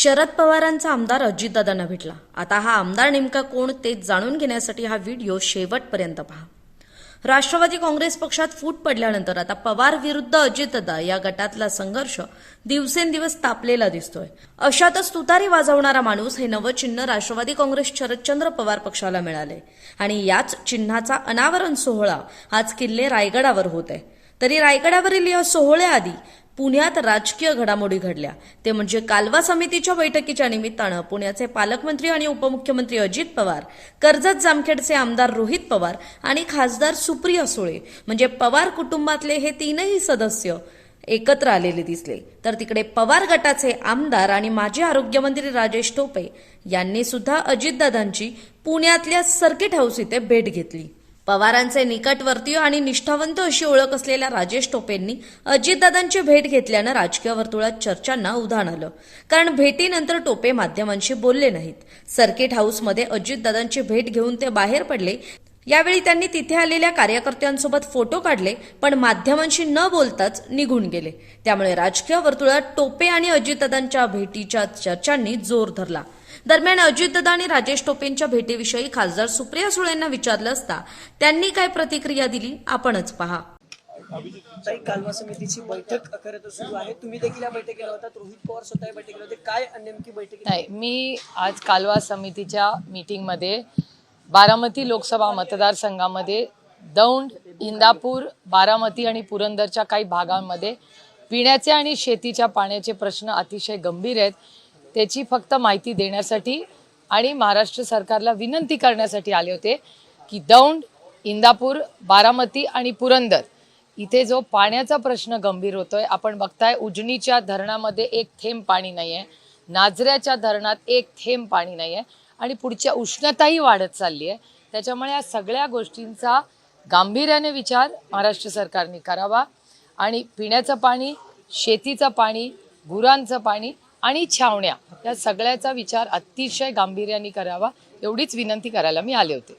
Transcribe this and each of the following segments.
शरद पवारांचा आमदार अजितदादांना भेटला. आता हा आमदार नेमका कोण ते जाणून घेण्यासाठी हा व्हिडिओ शेवटपर्यंत पहा. राष्ट्रवादी काँग्रेस पक्षात फूट पडल्यानंतर आता पवार विरुद्ध अजितदा या गटातला संघर्ष दिवसेंदिवस तापलेला दिसतोय. अशातच तुतारी वाजवणारा माणूस हे नवं चिन्ह राष्ट्रवादी काँग्रेस शरदचंद्र पवार पक्षाला मिळाले. आणि याच चिन्हाचा अनावरण सोहळा आज किल्ले रायगडावर होत आहे. तरी रायगडावरील या सोहळ्याआधी पुण्यात राजकीय घडामोडी घडल्या. ते म्हणजे कालवा समितीच्या बैठकीच्या निमित्तानं पुण्याचे पालकमंत्री आणि उपमुख्यमंत्री अजित पवार कर्जत जामखेडचे आमदार रोहित पवार आणि खासदार सुप्रिया सुळे. म्हणजे पवार कुटुंबातले हे तीनही सदस्य एकत्र आलेले दिसले. तर तिकडे पवार गटाचे आमदार आणि माजी आरोग्यमंत्री राजेश टोपे यांनी सुद्धा अजितदादांची पुण्यातल्या सर्किट हाऊस इथे भेट घेतली. पवारांचे निकटवर्तीय आणि निष्ठावंत अशी ओळख असलेल्या राजेश टोपेंनी अजितदादांची भेट घेतल्यानं राजकीय वर्तुळात चर्चांना उधाण आलं. कारण भेटीनंतर टोपे माध्यमांशी बोलले नाहीत. सर्किट हाऊसमध्ये अजितदादांची भेट घेऊन ते बाहेर पडले. यावेळी त्यांनी तिथे आलेल्या कार्यकर्त्यांसोबत फोटो काढले पण माध्यमांशी न बोलताच निघून गेले. त्यामुळे राजकीय वर्तुळात टोपे आणि अजितदादांच्या भेटीच्या चर्चांनी जोर धरला. दरम्यान अजितदादा आणि राजेश टोपेंच्या भेटीविषयी खासदार सुप्रिया सुळेंना विचारलं असता त्यांनी काय प्रतिक्रिया दिली आपणच पहा. कालवा समितीची बैठक खरं तर सुरू आहे. तुम्ही देखील या बैठकीला होतात रोहित पवार स्वतः या बैठकीला होते. काय नेमकी बैठकी नाही मी आज कालवा समितीच्या मीटिंगमध्ये बारामती लोकसभा मतदारसंघामध्ये दौंड इंदापूर बारामती आणि पुरंदरच्या काही भागांमध्ये पिण्याचे आणि शेतीच्या पाण्याचे प्रश्न अतिशय गंभीर आहेत. त्याची फक्त माहिती देण्यासाठी आणि महाराष्ट्र सरकारला विनंती करण्यासाठी आले होते की दौंड इंदापूर बारामती आणि पुरंदर इथे जो पाण्याचा प्रश्न गंभीर होतोय आपण बघताय उजनीच्या धरणामध्ये एक थेंब पाणी नाही आहे नाझऱ्याच्या धरणात एक थेंब पाणी नाही आहे आणि पुढच्या उष्णताही वाढत चालली आहे त्याच्यामुळे या सगळ्या गोष्टींचा गांभीर्याने विचार महाराष्ट्र सरकारने करावा आणि पिण्याचं पाणी शेतीचं पाणी गुरांचं पाणी आणि छावण्या. या सगळ्याचा विचार अतिशय गांभीर्याने करावा एवढीच विनंती करायला मी आले होते.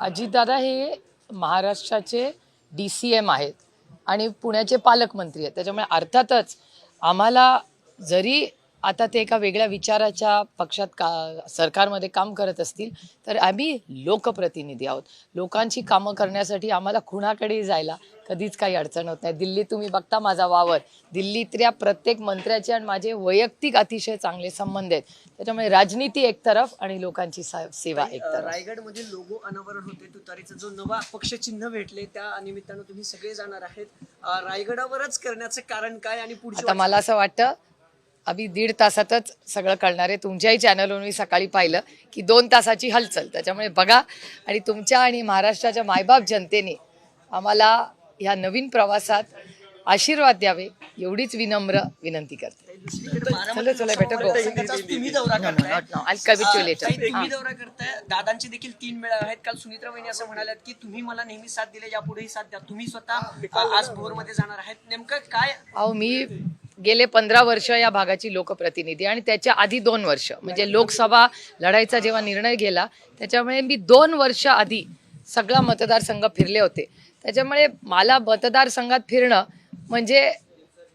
अजितदादा हे महाराष्ट्राचे डी सी एम आहेत आणि पुण्याचे पालकमंत्री आहेत. त्याच्यामुळे अर्थातच आम्हाला जरी आता ते एका वेगळ्या विचाराच्या पक्षात का सरकारमध्ये काम करत असतील तर आम्ही लोकप्रतिनिधी आहोत. लोकांची कामं करण्यासाठी आम्हाला कुणाकडेही जायला कधीच काही अडचण होत नाही. दिल्लीत तुम्ही बघता माझा वावर. दिल्लीतल्या प्रत्येक मंत्र्याचे आणि माझे वैयक्तिक अतिशय चांगले संबंध आहेत. त्याच्यामुळे राजनीती एक तरफ आणि लोकांची सेवा एक तरफ. रायगडमध्ये लोगो अनावरण होते. तुतारीचं जो नवा पक्ष चिन्ह भेटले त्या निमित्तानं तुम्ही सगळे जाणार आहेत. रायगडावरच करण्याचं कारण काय आणि पुढची आता मला असं वाटतं अभि दीड तासातच सगळं कळणार आहे. तुमच्याही चॅनलवरून मी सकाळी पाहिलं की दोन तासाची हलचल. त्याच्यामुळे बघा आणि तुमच्या आणि महाराष्ट्राच्या मायबाप जनतेने आम्हाला ह्या नवीन प्रवासात आशीर्वाद द्यावे एवढीच विनम्र विनंती करते. चलो, चलो, बेटा, go. बारामती तुम्ही दौरा करताय तुम्ही. दौरा करताय. दादांचे देखील तीन मेळा आहेत. काल सुनित्रा वहिनी असं म्हणाल्यात की तुम्ही मला नेहमी साथ दिले यापुढेही साथ द्या. तुम्ही स्वतः आज भोरमध्ये जाणार आहेत. नेमकं काय अहो मी गेले पंधरा वर्ष या भागाची लोकप्रतिनिधी आणि त्याच्या आधी दोन वर्ष. म्हणजे लोकसभा लढायचा जेव्हा निर्णय गेला त्याच्यामुळे मी दोन वर्ष आधी सगळा मतदारसंघ फिरले होते. त्याच्यामुळे मला मतदारसंघात फिरणं म्हणजे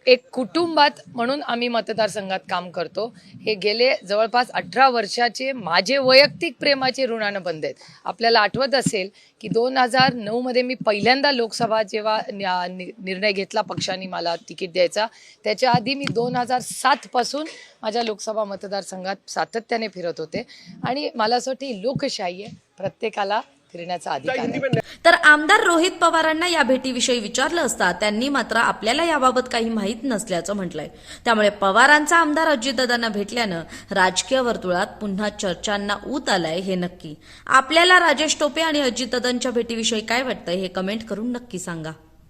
एक कुटुंबात म्हणून आम्ही मतदारसंघात काम करतो. हे गेले जवळपास अठरा वर्षाचे माझे वैयक्तिक प्रेमाचे ऋणानं बंद आहेत. आपल्याला आठवत असेल की दोन हजार नऊमध्ये मी पहिल्यांदा लोकसभा जेव्हा न्या- नि- निर्णय घेतला पक्षाने मला तिकीट द्यायचा त्याच्या आधी मी दोन हजार सातपासून माझ्या लोकसभा मतदारसंघात सातत्याने फिरत होते. आणि मला असं वाटतं ही लोकशाही आहे. प्रत्येकाला फिरण्याचा अधिकार तर आमदार रोहित पवारांना या भेटीविषयी विचारलं असता त्यांनी मात्र आपल्याला याबाबत काही माहीत नसल्याचं म्हटलंय. त्यामुळे पवारांचा आमदार अजितदादांना भेटल्यानं राजकीय वर्तुळात पुन्हा चर्चांना ऊत आलाय हे नक्की. आपल्याला राजेश टोपे आणि अजितदादांच्या भेटीविषयी काय वाटतंय हे कमेंट करून नक्की सांगा.